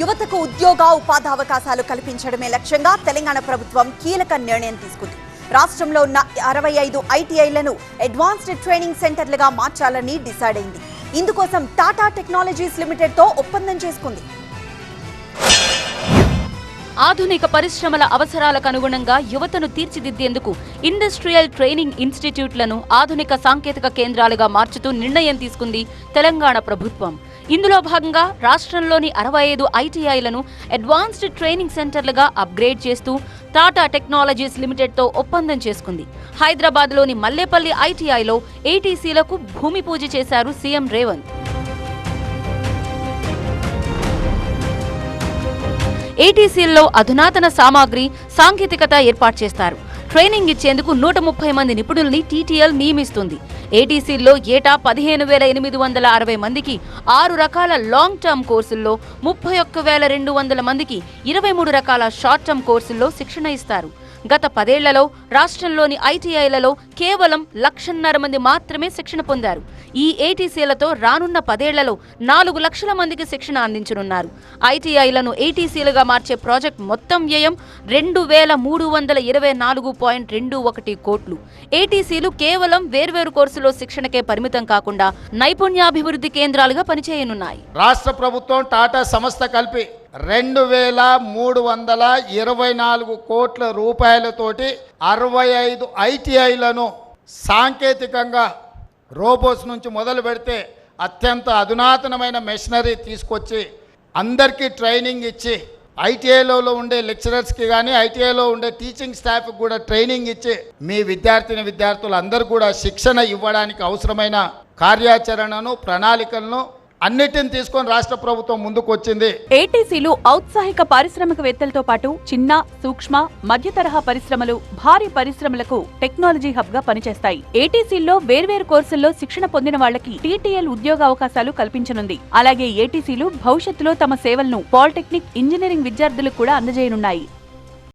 యువతకు ఉద్యోగ ఉపాధి అవకాశాలు కల్పించడమే లక్ష్యంగా తెలంగాణ ప్రభుత్వం కీలక నిర్ణయం తీసుకుంది. రాష్ట్రంలో ఉన్న అరవై ఐదు ఐటీఐలను అడ్వాన్స్డ్ ట్రైనింగ్ సెంటర్లుగా మార్చాలని డిసైడ్ అయింది. ఇందుకోసం టాటా టెక్నాలజీస్ లిమిటెడ్తో ఒప్పందం చేసుకుంది. ఆధునిక పరిశ్రమల అవసరాలకు అనుగుణంగా యువతను తీర్చిదిద్దేందుకు ఇండస్ట్రియల్ ట్రైనింగ్ ఇన్స్టిట్యూట్లను ఆధునిక సాంకేతిక కేంద్రాలుగా మార్చుతూ నిర్ణయం తీసుకుంది తెలంగాణ ప్రభుత్వం. ఇందులో భాగంగా రాష్ట్రంలోని అరవై ఐదు ఐటీఐలను అడ్వాన్స్డ్ ట్రైనింగ్ సెంటర్లుగా అప్గ్రేడ్ చేస్తూ టాటా టెక్నాలజీస్ లిమిటెడ్తో ఒప్పందం చేసుకుంది. హైదరాబాద్లోని మల్లేపల్లి ఐటీఐలో ఏటీసీలకు భూమి పూజ చేశారు సీఎం రేవంత్. ఏటీసీల్లో అధునాతన సామాగ్రి సాంకేతికత ఏర్పాటు చేస్తారు. ట్రైనింగ్ ఇచ్చేందుకు నూట ముప్పై మంది నిపుణుల్ని టీటీఎల్ నియమిస్తుంది. ఏటీసీల్లో ఏటా పదిహేను వేల ఎనిమిది వందల అరవై మందికి ఆరు రకాల లాంగ్ టర్మ్ కోర్సుల్లో ముప్పై ఒక్క వేల రెండు వందల మందికి ఇరవై మూడు రకాల షార్ట్ టర్మ్ కోర్సుల్లో శిక్షణ ఇస్తారు. గత పదేళ్ళలో రాష్ట్రంలోని ఐటీఐలలో కేవలం లక్షన్నర మంది మాత్రమే శిక్షణ పొందారు. ఈ ఏటీసీలతో రానున్న పదేళ్ళలో నాలుగు లక్షల మందికి శిక్షణ అందించనున్నారు. ఐటీఐలను ఏటీసీలుగా మార్చే ప్రాజెక్ట్ మొత్తం వ్యయం రెండు వేల మూడు వందల ఇరవై నాలుగు పాయింట్ రెండు ఒకటి కోట్లు. ఏటీసీలు కేవలం వేర్వేరు కోర్సులో శిక్షణకే పరిమితం కాకుండా నైపుణ్యాభివృద్ధి కేంద్రాలుగా పనిచేయనున్నాయి. రాష్ట్ర ప్రభుత్వం టాటా సంస్థ కలిపి రెండు వేల మూడు వందల ఇరవై నాలుగు కోట్ల రూపాయలతోటి అరవై ఐదు ఐటీఐలను సాంకేతికంగా రోబోస్ నుంచి మొదలు పెడితే అత్యంత అధునాతనమైన మెషినరీ తీసుకొచ్చి అందరికీ ట్రైనింగ్ ఇచ్చి ఐటీఐలో ఉండే లెక్చరర్స్కి కానీ ఐటీఐలో ఉండే టీచింగ్ స్టాఫ్కి కూడా ట్రైనింగ్ ఇచ్చి మీ విద్యార్థిని విద్యార్థులు అందరూ కూడా శిక్షణ ఇవ్వడానికి అవసరమైన కార్యాచరణను ప్రణాళికలను అన్నిటిని తీసుకొని రాష్ట్ర ప్రభుత్వం ముందుకు వచ్చింది ఏటీసీలు ఔత్సాహిక పారిశ్రామికవేత్తలతో పాటు చిన్న సూక్ష్మ మధ్య తరహా పరిశ్రమలు భారీ పరిశ్రమలకు టెక్నాలజీ హబ్గా పనిచేస్తాయి. ఏటీసీల్లో వేర్వేరు కోర్సుల్లో శిక్షణ పొందిన వాళ్ళకి టీటీఎల్ ఉద్యోగ అవకాశాలు కల్పించనుంది. అలాగే ఏటీసీలు భవిష్యత్తులో తమ సేవలను పాలిటెక్నిక్ ఇంజనీరింగ్ విద్యార్థులకు కూడా అందజేయనున్నాయి.